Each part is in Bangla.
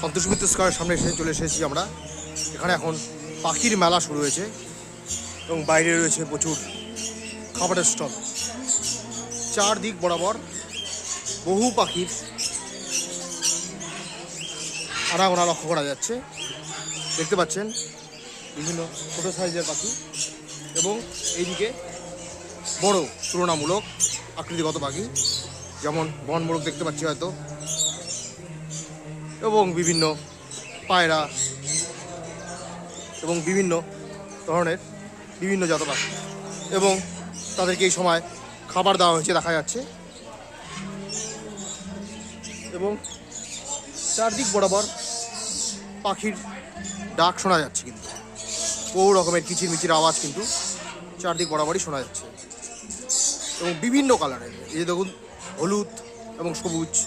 সন্তোষ মিত্র স্কোয়ারের সামনে এসে চলে এসেছি আমরা। এখানে এখন পাখির মেলা শুরু হয়েছে এবং বাইরে রয়েছে প্রচুর খাবারের স্টল। চারদিক বরাবর বহু পাখির আনাগোনা লক্ষ্য করা যাচ্ছে। দেখতে পাচ্ছেন বিভিন্ন ছোটো সাইজের পাখি এবং এইদিকে বড় তুলনামূলক আকৃতিগত পাখি, যেমন বনমোরগ দেখতে পাচ্ছি হয়তো। এবং বিভিন্ন পায়রা এবং বিভিন্ন ধরনের বিভিন্ন জাত এবং তাদেরকে এই সময় খাবার দেওয়া হয়েছে দেখা যাচ্ছে। এবং চারদিক বরাবর পাখির ডাক শোনা যাচ্ছে কিন্তু। বহু রকমের কিচিরমিচির আওয়াজ কিন্তু চারদিক বরাবরই শোনা যাচ্ছে। এবং বিভিন্ন কালারের। এই যে দেখুন, হলুদ এবং সবুজ।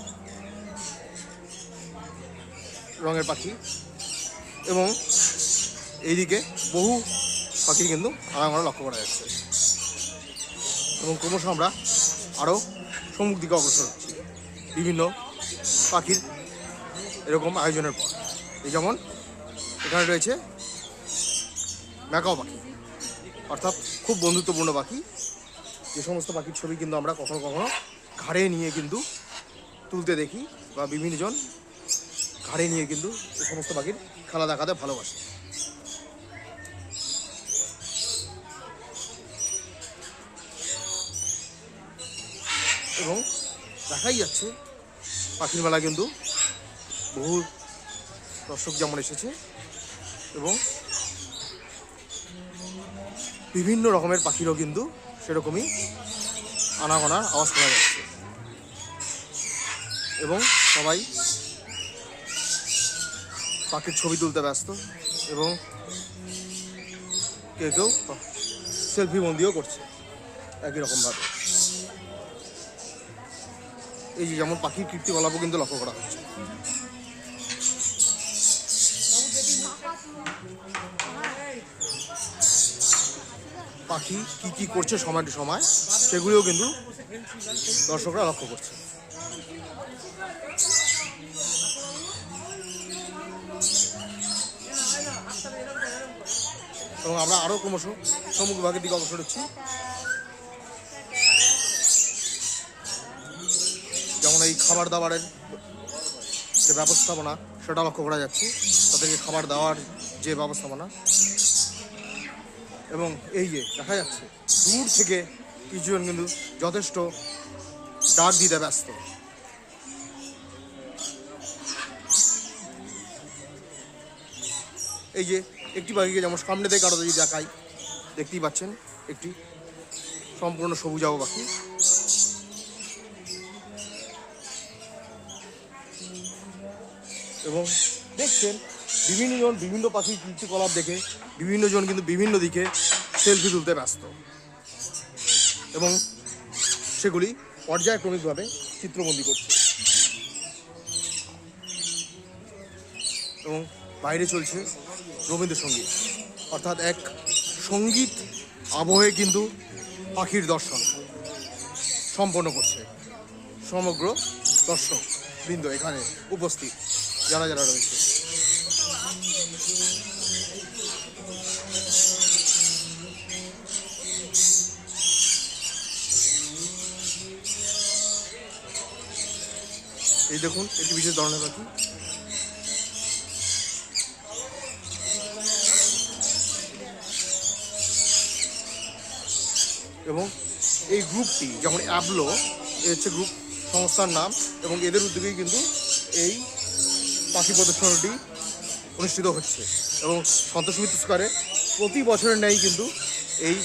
রঙের পাখি। এবং এইদিকে বহু পাখি কিন্তু আনাগোনা লক্ষ্য করা যাচ্ছে। এবং ক্রমশ আমরা আরও সম্মুখ দিকে অগ্রসর হচ্ছি। বিভিন্ন পাখির এরকম আয়োজনের পর। এই যেমন এখানে রয়েছে ম্যাকাও পাখি। অর্থাৎ খুব বন্ধুত্বপূর্ণ পাখি। যে সমস্ত পাখির ছবি কিন্তু আমরা কখনো কখনো ঘাড়ে নিয়ে কিন্তু তুলতে দেখি বা বিভিন্নজন ঘাড়ে নিয়ে কিন্তু সমস্ত পাখির খেলা দেখাতে ভালোবাসে। এবং দেখাই যাচ্ছে, পাখির মেলা কিন্তু বহু দর্শক যেমন এসেছে এবং বিভিন্ন রকমের পাখিরও কিন্তু সেরকমই আনাগোনার আওয়াজ শোনা যাচ্ছে। এবং সবাই পাখির ছবি তুলতে ব্যস্ত এবং কেউ কেউ সেলফি বন্দিও করছে একই রকমভাবে এই যে যেমন পাখির কীর্তিকলাপও কিন্তু লক্ষ্য করা হচ্ছে। পাখি কি কি করছে সময় টু সময়, সেগুলিও কিন্তু দর্শকরা লক্ষ্য করছে। এবং আমরা আরও ক্রমশ সম্মুখ ভাগের দিকে অগ্রসর হচ্ছি। যেমন এই খাবার দাবারের যে ব্যবস্থাপনা, সেটা লক্ষ্য করা যাচ্ছে। তাদেরকে খাবার দেওয়ার যে ব্যবস্থাপনা। এবং এই যে দেখা যাচ্ছে, দূর থেকে কিছুজন কিন্তু যথেষ্ট ডাক দিতে ব্যস্ত। এই যে একটি পাখিকে যেমন সামনে থেকে আরও যদি দেখাই, দেখতেই পাচ্ছেন, একটি সম্পূর্ণ সবুজাব পাখি। এবং দেখছেন বিভিন্নজন বিভিন্ন পাখির কীর্তিকলাপ দেখে বিভিন্নজন কিন্তু বিভিন্ন দিকে সেলফি তুলতে ব্যস্ত। এবং সেগুলি পর্যায়ক্রমিকভাবে চিত্রবন্দি করছে। এবং বাইরে চলছে রবীন্দ্রসঙ্গীত। অর্থাৎ এক সংগীত আবহে কিন্তু পাখির দর্শন সম্পন্ন করছে সমগ্র দর্শক বৃন্দ এখানে উপস্থিত, যারা যারা রয়েছে। এই দেখুন, একটি বিশেষ ধরনের পাখি। এবং এই গ্রুপটি যেমন অ্যাবলো এ হচ্ছে গ্রুপ সংস্থার নাম এবং এদের উদ্যোগেই কিন্তু এই পাখি প্রদর্শনীটি অনুষ্ঠিত হচ্ছে এবং সন্তোষ মিত্র স্কোয়ারে প্রতি বছরের ন্যায় কিন্তু এই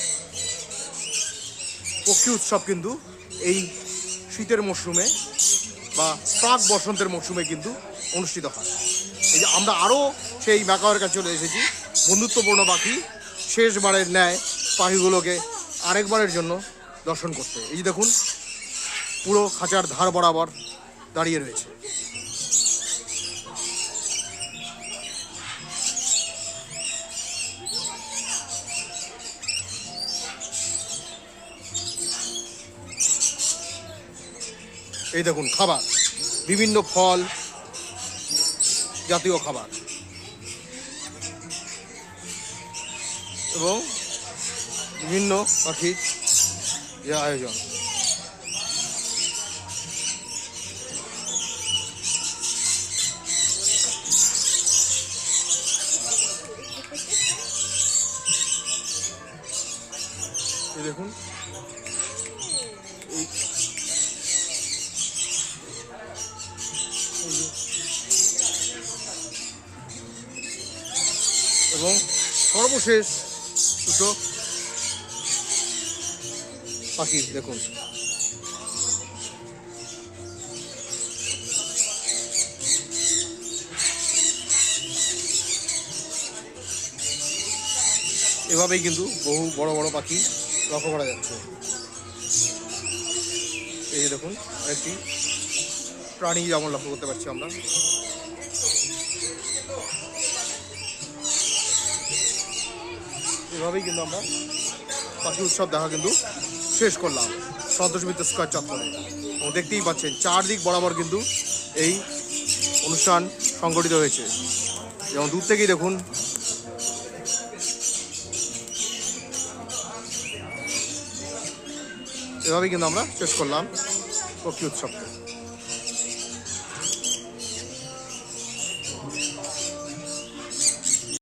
পক্ষী উৎসব কিন্তু এই শীতের মরশুমে বা প্রাক বসন্তের মরশুমে কিন্তু অনুষ্ঠিত হয়। এই যে আমরা আরও সেই ম্যাকাওয়ের কাছে চলে এসেছি, বন্ধুত্বপূর্ণ পাখি, শেষবারের ন্যায় পাখিগুলোকে আরেকবারের জন্য দর্শন করতে। এই দেখুন, পুরো খাঁচার ধার বরাবর দাঁড়িয়ে রয়েছে। এই দেখুন, খাবার। বিভিন্ন ফল, জাতীয় খাবার। এবং বিভিন্ন পাখির যে আয়োজন দেখুন। এবং সর্বশেষ দুটো পাখি, দেখুন। এভাবেই কিন্তু বহু বড় বড় পাখি লক্ষ্য করা যাচ্ছে। এই যে দেখুন একটি প্রাণী যেমন লক্ষ্য করতে পারছি আমরা। এভাবেই কিন্তু আমরা পাখি উৎসব দেখা কিন্তু শেষ করলাম সন্তোষ মিত্র স্কোয়ার চত্বরে। এবং দেখতেই পাচ্ছেন, চারদিক বরাবর কিন্তু এই অনুষ্ঠান সংগঠিত হয়েছে। যেমন দূর থেকেই দেখুন, এভাবেই কিন্তু আমরা শেষ করলাম পক্ষী উৎসবকে।